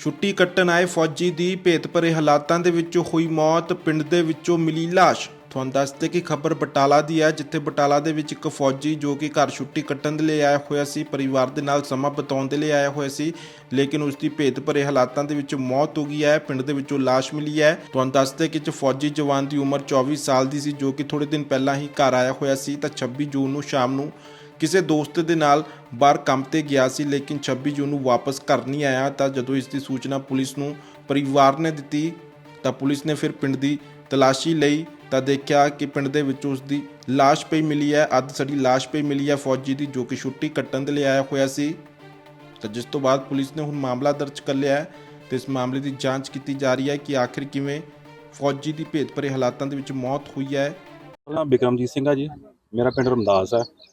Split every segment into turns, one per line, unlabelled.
ਛੁੱਟੀ ਕੱਟਣ ਆਏ ਫੌਜੀ ਦੀ ਭੇਤ ਭਰੇ ਹਾਲਾਤਾਂ ਦੇ ਵਿੱਚੋਂ ਹੋਈ ਮੌਤ ਪਿੰਡ ਦੇ ਵਿੱਚੋਂ ਮਿਲੀ ਲਾਸ਼। ਤੁਹਾਨੂੰ ਦੱਸਦੇ ਕਿ ਖਬਰ ਬਟਾਲਾ ਦੀ ਹੈ, ਜਿੱਥੇ ਬਟਾਲਾ ਦੇ ਵਿੱਚ ਇੱਕ ਫੌਜੀ ਜੋ ਕਿ ਘਰ ਛੁੱਟੀ ਕੱਟਣ ਦੇ ਲਈ ਆਇਆ ਹੋਇਆ ਸੀ, ਪਰਿਵਾਰ ਦੇ ਨਾਲ ਸਮਾਂ ਬਿਤਾਉਣ ਦੇ ਲਈ ਆਇਆ ਹੋਇਆ ਸੀ, ਲੇਕਿਨ ਉਸ ਦੀ ਭੇਤ ਭਰੇ ਹਾਲਾਤਾਂ ਦੇ ਵਿੱਚ ਮੌਤ ਹੋ ਗਈ ਹੈ, ਪਿੰਡ ਦੇ ਵਿੱਚੋਂ ਲਾਸ਼ ਮਿਲੀ ਹੈ। ਤੁਹਾਨੂੰ ਦੱਸਦੇ ਕਿ ਚ ਫੌਜੀ ਜਵਾਨ ਦੀ ਉਮਰ 24 ਸਾਲ ਦੀ ਸੀ, ਜੋ ਕਿ ਥੋੜੇ ਦਿਨ ਪਹਿਲਾਂ ਹੀ ਘਰ ਆਇਆ ਹੋਇਆ ਸੀ, ਤਾਂ 26 ਜੂਨ ਨੂੰ ਸ਼ਾਮ ਨੂੰ ਕਿਸੇ ਦੋਸਤ ਦੇ ਨਾਲ ਬਾਹਰ ਕੰਮ ਤੇ ਗਿਆ ਸੀ, ਲੇਕਿਨ 26 ਜੂਨ ਨੂੰ ਵਾਪਸ ਘਰ ਨਹੀਂ ਆਇਆ ਤਾਂ ਜਦੋਂ ਇਸ ਦੀ ਸੂਚਨਾ ਪੁਲਿਸ ਨੂੰ ਪਰਿਵਾਰ ਨੇ ਦਿੱਤੀ ਤਾਂ ਪੁਲਿਸ ਨੇ ਫਿਰ ਪਿੰਡ ਦੀ ਤਲਾਸ਼ੀ ਲਈ ਤਾਂ ਦੇਖਿਆ ਕਿ ਪਿੰਡ ਦੇ ਵਿੱਚ ਉਸ ਦੀ ਲਾਸ਼ ਪਈ ਮਿਲੀ ਹੈ, ਅੱਧ ਸੜੀ ਲਾਸ਼ ਪਈ ਮਿਲੀ ਹੈ ਫੌਜੀ ਦੀ ਜੋ ਕਿ ਛੁੱਟੀ ਕੱਟਣ ਦੇ ਲਈ ਆਇਆ ਹੋਇਆ ਸੀ। ਤਾਂ ਜਿਸ ਤੋਂ ਬਾਅਦ ਪੁਲਿਸ ਨੇ ਹੁਣ ਮਾਮਲਾ ਦਰਜ ਕਰ ਲਿਆ ਹੈ ਤੇ ਇਸ ਮਾਮਲੇ ਦੀ ਜਾਂਚ ਕੀਤੀ ਜਾ ਰਹੀ ਹੈ ਕਿ ਆਖਿਰ ਕਿਵੇਂ ਫੌਜੀ ਦੀ ਭੇਤਭਰੇ ਹਾਲਾਤਾਂ ਦੇ ਵਿੱਚ ਮੌਤ ਹੋਈ ਹੈ।
ਨਾਮ ਬਿਕਰਮਜੀਤ ਸਿੰਘ ਆ ਜੀ। ਮੇਰਾ ਪਿੰਡ ਰਮਦਾਸ ਹੈ।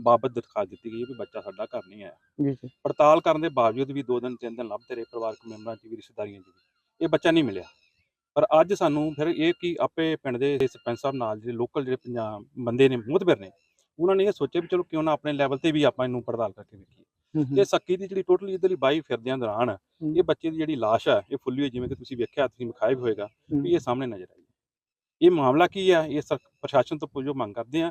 ਬਾਬਤ ਦਰਖਾਸਤ ਦਿੱਤੀ ਗਈ ਵੀ ਬੱਚਾ ਸਾਡਾ ਘਰ ਨਹੀਂ ਆਇਆ।
ਜੀ ਜੀ।
ਪੜਤਾਲ ਕਰਨ ਦੇ ਬਾਵਜੂਦ ਵੀ ਦੋ ਦਿਨ ਤਿੰਨ ਦਿਨ ਲੱਭਦੇ ਰਹੇ ਪਰਿਵਾਰਕ ਮੈਂਬਰਾਂ 'ਚ ਵੀ ਰਿਸ਼ਤੇਦਾਰੀਆਂ 'ਚ ਵੀ। ਇਹ ਬੱਚਾ ਨਹੀਂ ਮਿਲਿਆ। ਪਰ ਅੱਜ ਸਾਨੂੰ ਫਿਰ ਇਹ ਕਿ ਆਪੇ ਪਿੰਡ ਦੇ ਸਰਪੰਚ ਸਾਹਿਬ ਨਾਲ ਜਿਹੜੇ ਲੋਕਲ ਜਿਹੜੇ ਪੰਜਾਬ ਬੰਦੇ ਨੇ ਮੁਹਤਬਰ ਨੇ ਉਹਨਾਂ ਨੇ ਇਹ ਸੋਚਿਆ ਵੀ ਚਲੋ ਕਿਉਂ ਨਾ ਆਪਣੇ ਲੈਵਲ ਤੇ ਵੀ ਆਪਾਂ ਇਹਨੂੰ ਪੜਤਾਲ ਕਰਕੇ ਵੇਖੀਏ।
ਹੂੰ ਹੂੰ,
ਤੇ ਸੱਕੀ ਦੀ ਜਿਹੜੀ ਟੋਟਲੀ ਇਧਰਲੀ ਬਾਈ ਫਿਰਦਿਆਂ ਦੌਰਾਨ
ਹੂੰ।
ਇਹ ਬੱਚੇ ਦੀ ਜਿਹੜੀ ਲਾਸ਼ ਹੈ ਇਹ ਫੁੱਲੀ ਹੋਈ ਜਿਵੇਂ ਕਿ ਤੁਸੀਂ ਵੇਖਿਆ ਤੁਸੀਂ ਵਿਖਾਇਆ ਵੀ ਹੋਏਗਾ
ਹੂੰ,
ਵੀ ਇਹ ਸਾਹਮਣੇ ਨਜ਼ਰ ਆਈ। ਇਹ ਮਾਮਲਾ ਕੀ ਆ? ਇਹ ਪ੍ਰਸ਼ਾਸਨ ਤੋਂ ਪੁੱਛੋ ਮੰਗ ਕਰਦੇ ਆ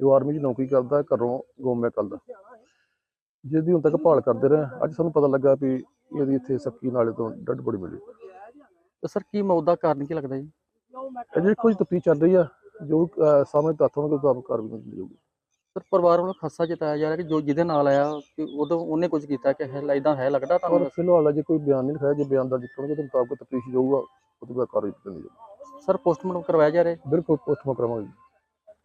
ਜੋ ਆਰਮੀ 'ਚ ਨੌਕਰੀ ਕਰਦਾ ਘਰੋਂ ਗੋਮੇ ਕੱਲ ਦਾ ਜਿਹਦੀ ਹੁਣ ਤੱਕ ਭਾਲ ਕਰਦੇ ਰਹੇ ਅੱਜ ਸਾਨੂੰ ਪਤਾ ਲੱਗਾ ਵੀ ਇਹਦੀ ਇੱਥੇ ਸੱਕੀ ਨਾਲੇ ਤੋਂ ਡੱਡ ਬੜੀ ਮਿਲੀ।
ਤੇ ਸਰ ਕੀ ਮੌਤ ਦਾ ਕਾਰਨ ਕੀ ਲੱਗਦਾ ਜੀ?
ਅਜੇ ਕੁਝ ਤਫਤੀਸ਼ ਚੱਲ ਰਹੀ ਆ ਜੋ ਸਾਹਮਣੇ ਤੱਥ ਹੋਣਗੇ ਤੁਹਾਨੂੰ ਕਾਰਵਾਈ ਮਿਲ ਜਾਊਗੀ।
ਸਰ ਪਰਿਵਾਰ ਵੱਲੋਂ ਖਾਸਾ ਜਤਾਇਆ ਜਾ ਰਿਹਾ ਕਿ ਜੋ ਜਿਹਦੇ ਨਾਲ ਆਇਆ ਕਿ ਉਦੋਂ ਉਹਨੇ ਕੁਝ ਕੀਤਾ ਕਿ ਹੈ ਇਦਾਂ ਹੈ ਲੱਗਦਾ ਤੁਹਾਨੂੰ
ਫਿਲਹਾਲ ਅਜੇ ਕੋਈ ਬਿਆਨ ਨਹੀਂ ਲਿਖਾਇਆ ਜੇ ਬਿਆਨ ਦਰਜ ਕਰਨਗੇ ਤਾਂ ਮੁਤਾਬਕ ਤਫਤੀਸ਼ ਜਾਊਗਾ ਉਹ ਤੋਂ ਬਾਅਦ ਕਾਰਵਾਈ ਕੀਤੀ ਜਾਊਗੀ।
ਸਰ ਪੋਸਟਮਾਰਟਮ ਕਰਵਾਇਆ ਜਾ ਰਿਹਾ?
ਬਿਲਕੁਲ ਪੋਸਟਮਾਰਟਮ ਕਰਾਵਾਂਗੇ।